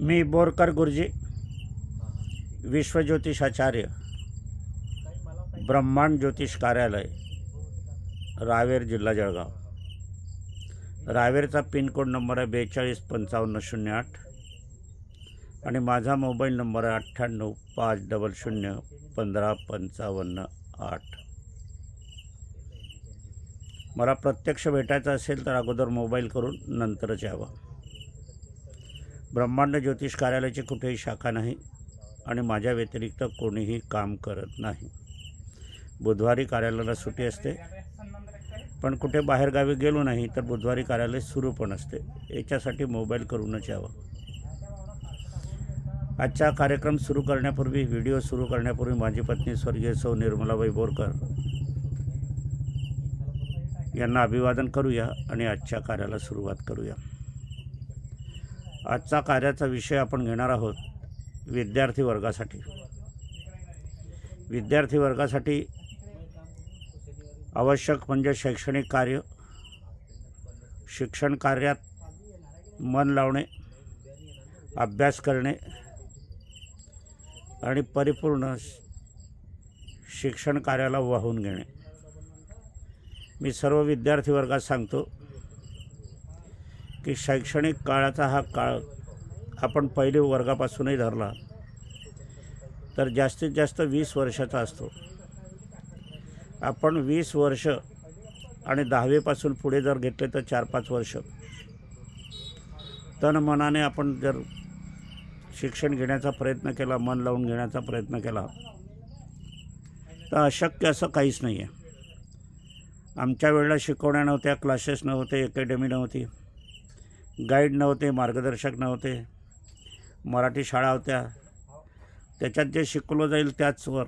मी बोरकर गुरुजी विश्वज्योतिषाचार्य ब्रह्मांड ज्योतिष कार्यालय रावेर जिल्हा जळगाव. रावेरचा पिनकोड नंबर आहे बेचाळीस पंचावन्न शून्य आठ आणि माझा मोबाईल नंबर आहे अठ्ठ्याण्णव पाच डबल शून्य पंधरा पंचावन्न आठ. मला प्रत्यक्ष भेटायचं असेल तर अगोदर मोबाईल करून नंतरच यावं. ब्रह्मांड ज्योतिष कार्यालयाची कुठेही शाखा नाही आणि माझ्या व्यतिरिक्त कोणीही काम करत नाही. बुधवारी कार्यालयाला सुट्टी असते. पण कुठे बाहेरगावी गेलो नाही तर बुधवारी कार्यालय सुरू पण असते. याच्यासाठी मोबाईल करूनच यावं. आजचा कार्यक्रम सुरू करण्यापूर्वी व्हिडिओ सुरू करण्यापूर्वी माझी पत्नी स्वर्गीय सौ निर्मलाबाई बोरकर यांना अभिवादन करूया आणि आजच्या कार्याला सुरुवात करूया. आजचा कार्याचा विषय आपण घेणार आहोत विद्यार्थी वर्गासाठी. विद्यार्थी वर्गासाठी आवश्यक म्हणजे शैक्षणिक कार्य शिक्षण कार्यात मन लावणे अभ्यास करणे आणि परिपूर्ण शिक्षण कार्याला वाहून घेणे. मी सर्व विद्यार्थी वर्गात सांगतो की शैक्षणिक काळाचा हा काळ आपण पहिले वर्गापासूनही धरला तर जास्तीत जास्त वीस वर्षाचा असतो. आपण वीस वर्ष आणि दहावीपासून पुढे जर घेतले तर चार पाच वर्ष. तन मनाने आपण जर शिक्षण घेण्याचा प्रयत्न केला मन लावून घेण्याचा प्रयत्न केला तर अशक्य असं काहीच नाही आहे आमच्या वेळेला शिकवण्या नव्हत्या क्लासेस नव्हते अकॅडमी नव्हती. गाईड नव्हते मार्गदर्शक नव्हते. मराठी शाळा होत्या. त्याच्यात जे शिकवलं जाईल त्याचवर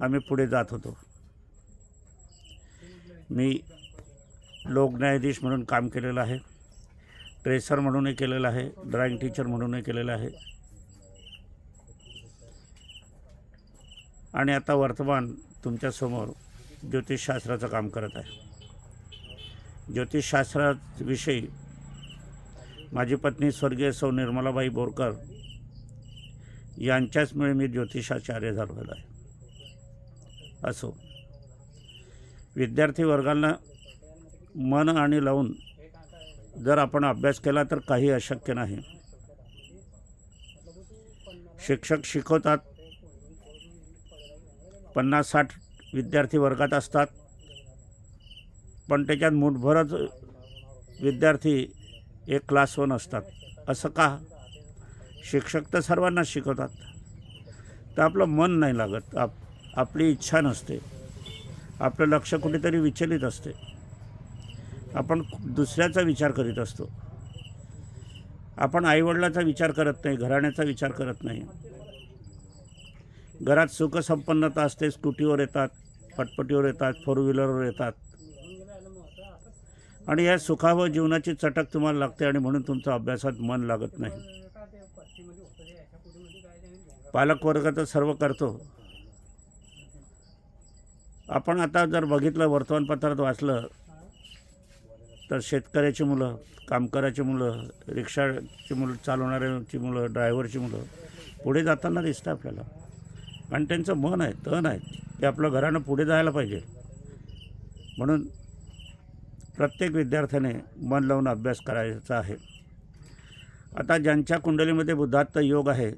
आम्ही पुढे जात होतो. मी लोकन्यायाधीश म्हणून काम केलेलं आहे. ट्रेसर म्हणूनही केलेलं आहे. ड्रॉइंग टीचर म्हणूनही केलेलं आहे. आणि आता वर्तमान तुमच्यासमोर ज्योतिषशास्त्राचं काम करत आहे. ज्योतिषशास्त्राविषयी माझी पत्नी स्वर्गीय सौ निर्मलाबाई बोरकर यांच्याचमुळे मी ज्योतिषाचार्य झालेलो आहे. असो. विद्यार्थी वर्गांना मन आणि लावून जर आपण अभ्यास केला तर काही अशक्य नाही. शिक्षक शिकवतात. पन्नास साठ विद्यार्थी वर्गात असतात. पण त्याच्यात मुठभरच विद्यार्थी एक क्लास वन असतात. असं का? शिक्षक तर सर्वांना शिकवतात. तर आपलं मन नाही लागत. आप आपली इच्छा नसते. आपलं लक्ष कुठेतरी विचलित असते. आपण दुसऱ्याचा विचार करीत असतो. आपण आईवडिलाचा विचार करत नाही घराण्याचा विचार करत नाही. घरात सुखसंपन्नता असते स्कूटीवर येतात पटपटीवर येतात फोर व्हीलरवर येतात. आणि या सुखा व जीवनाची चटक तुम्हाला लागते आणि म्हणून तुमचं अभ्यासात मन लागत नाही. पालकवर्ग तर सर्व करतो. आपण आता जर बघितलं वर्तमानपत्रात वाचलं तर शेतकऱ्याची मुलं कामकराची मुलं रिक्षाची मुलं चालवणाऱ्याची मुलं ड्रायव्हरची मुलं पुढे जाताना दिसतं आपल्याला. आणि त्यांचं मन आहे तण आहे ते आपलं घरानं पुढे जायला पाहिजे. म्हणून प्रत्येक विद्यार्थ्याने मन लावून अभ्यास करायचा आहे. आता ज्यांच्या कुंडलीमध्ये बुद्धात्त योग आहे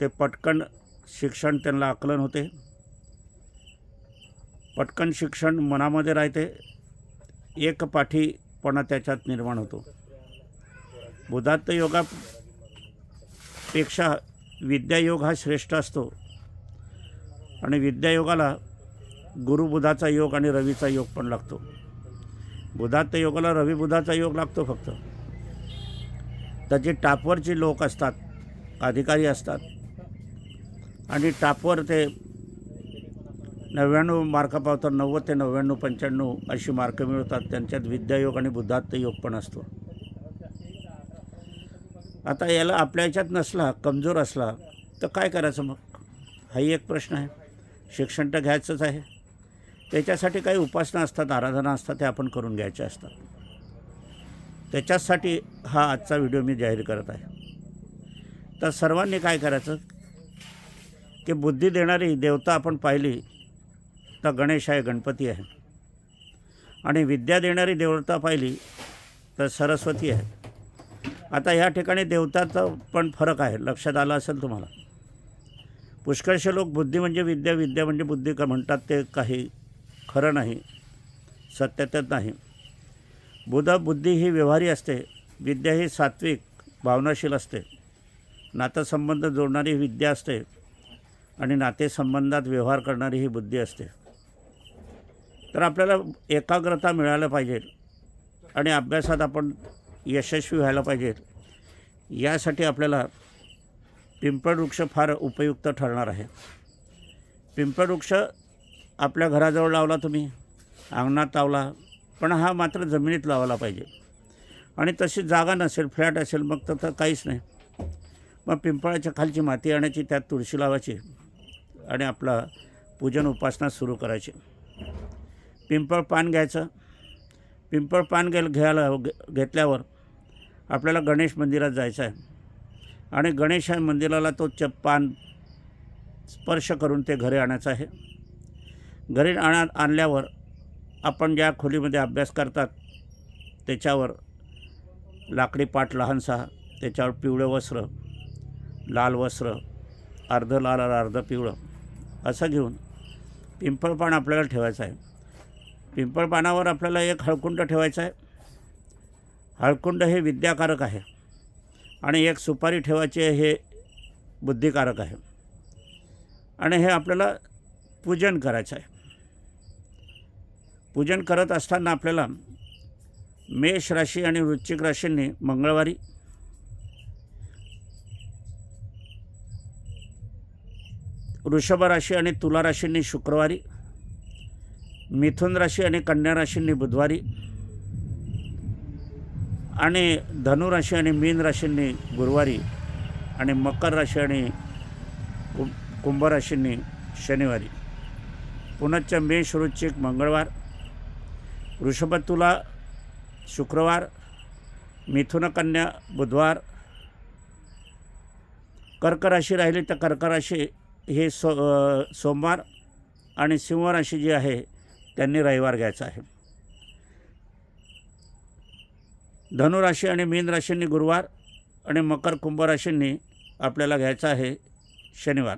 ते पटकन शिक्षण त्यांना आकलन होते. पटकन शिक्षण मनामध्ये राहते. एक पाठीपणा त्याच्यात निर्माण होतो. बुधात्त योगापेक्षा विद्यायोग हा श्रेष्ठ असतो. आणि विद्यायोगाला गुरुबुधाचा योग आणि रवीचा योग पण लागतो. बुधात्त योगाला रवी बुधाचा योग लागतो फक्त. त्याचे टापवरचे लोक असतात अधिकारी असतात. आणि टापवर ते नव्याण्णव मार्क पावतात नव्वद ते नव्याण्णव पंच्याण्णव अशी मार्क मिळवतात त्यांच्यात विद्यायोग आणि बुद्धात्त योग पण असतो. आता याला आपल्या याच्यात नसला कमजोर असला तर काय करायचं मग? हाही एक प्रश्न आहे. शिक्षण तर घ्यायचंच आहे. त्याच्यासाठी काही उपासना असतात आराधना असतात त्या आपण करून घ्यायच्या असतात. त्याच्याचसाठी हा आजचा व्हिडिओ मी जाहीर करत आहे. तर सर्वांनी काय करायचं? की बुद्धी देणारी देवता आपण पाहिली तर गणेश आहे गणपती आहे. आणि विद्या देणारी देवता पाहिली तर सरस्वती आहे. आता ह्या ठिकाणी देवताचा पण फरक आहे लक्षात आलं असेल तुम्हाला? पुष्कळशे लोक बुद्धी म्हणजे विद्या विद्या म्हणजे बुद्धी का म्हणतात ते काही खरं नाही सत्यतेत नाही. बुध बुद्धी ही व्यवहारी असते विद्या ही सात्विक भावनाशील असते. नातेसंबंध जोडणारी विद्या असते आणि नातेसंबंधात व्यवहार करणारी ही बुद्धी असते. तर आपल्याला एकाग्रता मिळायला पाहिजे आणि अभ्यासात आपण यशस्वी व्हायला पाहिजे. यासाठी आपल्याला पिंपळ वृक्ष फार उपयुक्त ठरणार आहे. पिंपळवृक्ष आपल्या घराजवळ लावला तुम्ही अंगणात लावला पण हा मात्र जमिनीत लावला पाहिजे. आणि तशी जागा नसेल फ्लॅट असेल मग तर तर काहीच नाही. मग पिंपळाच्या खालची माती आणायची त्यात तुळशी लावायची आणि आपला पूजन उपासना सुरू करायची. पिंपळ पान घ्यायचं. पिंपळ पान घ्यायला घ्यायला घे- घेतल्यावर आपल्याला गणेश मंदिरात जायचं आहे. आणि गणेश मंदिराला तो च पान स्पर्श करून ते घरी आणायचं आहे. घरी आणा आणल्यावर आपण ज्या खोलीमध्ये अभ्यास करतात त्याच्यावर लाकडी पाट लहानसा त्याच्यावर पिवळं वस्त्र लाल वस्त्र अर्ध लाल अर्ध पिवळं असं घेऊन पिंपळपान आपल्याला ठेवायचं आहे. पिंपळपानावर आपल्याला एक हळकुंड ठेवायचं आहे. हळकुंड हे विद्याकारक आहे आणि एक सुपारी ठेवायची आहे हे बुद्धिकारक आहे. आणि हे आपल्याला पूजन करायचं आहे. पूजन करत असताना आपल्याला मेष राशी आणि वृश्चिक राशींनी मंगळवारी वृषभ राशी आणि तुला राशींनी शुक्रवारी मिथुन राशी आणि कन्या राशींनी बुधवारी आणि धनुराशी आणि मीन राशींनी गुरुवारी आणि मकर राशी आणि कुंभ राशींनी शनिवारी. पुनश्च मेष वृश्चिक मंगळवार वृषभतुला शुक्रवार मिथुनकन्या बुधवार. कर्कराशी राहिली तर कर्कराशी हे सो सोमवार आणि सिंहराशी जी आहे त्यांनी रविवार घ्यायचा आहे. धनुराशी आणि मीन राशींनी गुरुवार आणि मकर कुंभ राशींनी आपल्याला घ्यायचं आहे शनिवार.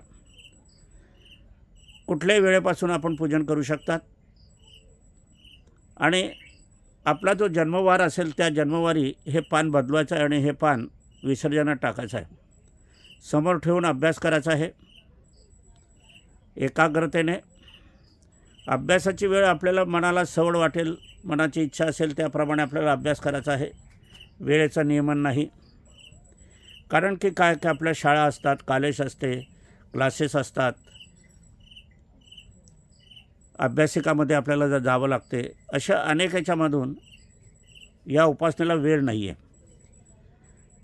कुठल्याही वेळेपासून आपण पूजन करू शकतात. आणि आपला जो जन्मवार असेल त्या जन्मवारी हे पान बदलवायचं आहे आणि हे पान विसर्जनात टाकायचं आहे. समोर ठेवून अभ्यास करायचा आहे. एकाग्रतेने अभ्यासाची वेळ आपल्याला मनाला सवड वाटेल मनाची इच्छा असेल त्याप्रमाणे आपल्याला अभ्यास करायचा आहे. वेळेचं नियमन नाही. कारण की काय की आपल्या शाळा असतात कॉलेज असते क्लासेस असतात अभ्यासिकामध्ये आपल्याला जर जावं लागते अशा अनेक याच्यामधून या उपासनेला वेळ नाही आहे.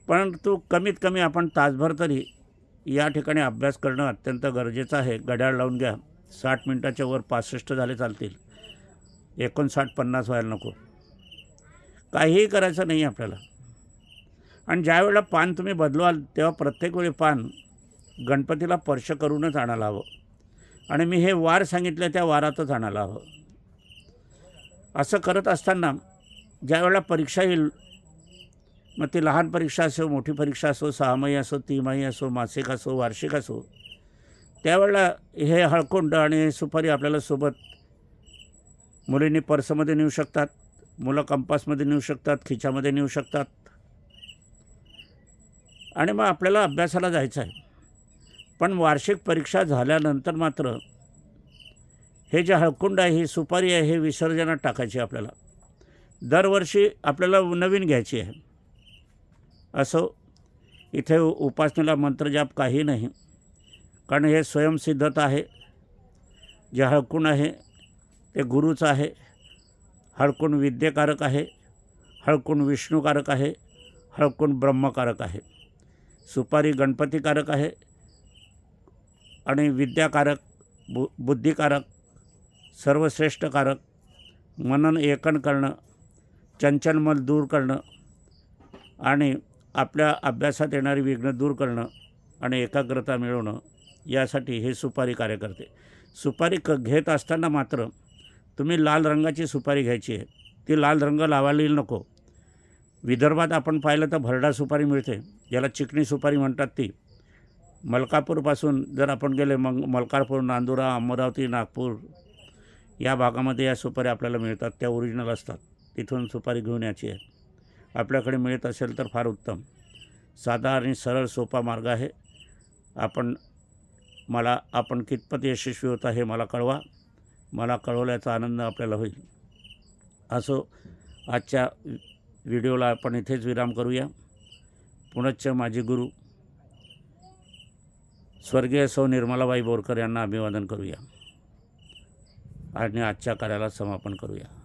परंतु कमीत कमी आपण तासभर तरी या ठिकाणी अभ्यास करणं अत्यंत गरजेचं आहे. घड्याळ लावून घ्या. साठ मिनटाच्या वर पासष्ट झाले चालतील. एकोणसाठ पन्नास व्हायला नको. काहीही करायचं नाही आपल्याला. आणि ज्यावेळेला पान तुम्ही बदलवाल तेव्हा प्रत्येक वेळी पान गणपतीला स्पर्श करूनच आणायला हवं. आणि मी हे वार सांगितलं त्या वारातच आणायला हवं. असं करत असताना ज्यावेळेला परीक्षा येईल मग ती लहान परीक्षा असो मोठी परीक्षा असो सहामाही असो तिमाही असो मासिक असो वार्षिक असो त्यावेळेला हे हळकुंड आणि हे सुपारी आपल्याला सोबत मुलींनी पर्समध्ये नेऊ शकतात मुलं कंपासमध्ये नेऊ शकतात खिच्यामध्ये नेऊ शकतात. आणि मग आपल्याला अभ्यासाला जायचं आहे. पण वार्षिक परीक्षा झाल्यानंतर मात्र हे जे हळकुंड आहे ही सुपारी आहे हे विसर्जनात टाकायची आपल्याला. दरवर्षी आपल्याला नवीन घ्यायची आहे. असो इथे उपासनेला मंत्रजाप काही नाही. कारण हे स्वयंसिद्धता आहे. जे हळकुंड आहे ते गुरुचं आहे. हळकुंड विद्येकारक आहे. हळकुंड विष्णूकारक आहे. हळकुंड ब्रह्मकारक आहे. सुपारी गणपतीकारक आहे. आणि विद्याकारक बु बुद्धिकारक सर्वश्रेष्ठकारक मनन एकन करणं चंचलमल दूर करणं आणि आपल्या अभ्यासात येणारी विघ्न दूर करणं आणि एकाग्रता मिळवणं यासाठी हे सुपारी कार्य करते. सुपारी क घेत असताना मात्र तुम्ही लाल रंगाची सुपारी घ्यायची आहे. ती लाल रंग लावायला नको. विदर्भात आपण पाहिलं तर भरडा सुपारी मिळते. ज्याला चिकणी सुपारी म्हणतात ती. मलकापूरपासून जर आपण गेले मग मलकापूर नांदुरा अमरावती नागपूर या भागामध्ये या सुपारी आपल्याला मिळतात. त्या ओरिजिनल असतात. तिथून सुपारी घेऊन यायची आहे. आपल्याकडे मिळत असेल तर फार उत्तम. साधा आणि सरळ सोपा मार्ग आहे. आपण मला आपण कितपत यशस्वी होता हे मला कळवा. मला कळवल्याचा आनंद आपल्याला होईल. असो आजच्या व्हिडिओला आपण इथेच विराम करूया. पुनश्च माझे गुरु स्वर्गीय सौ निर्मलाबाई बोरकर यांना अभिवादन करूया. आणि आजच्या कार्याला समापन करूया.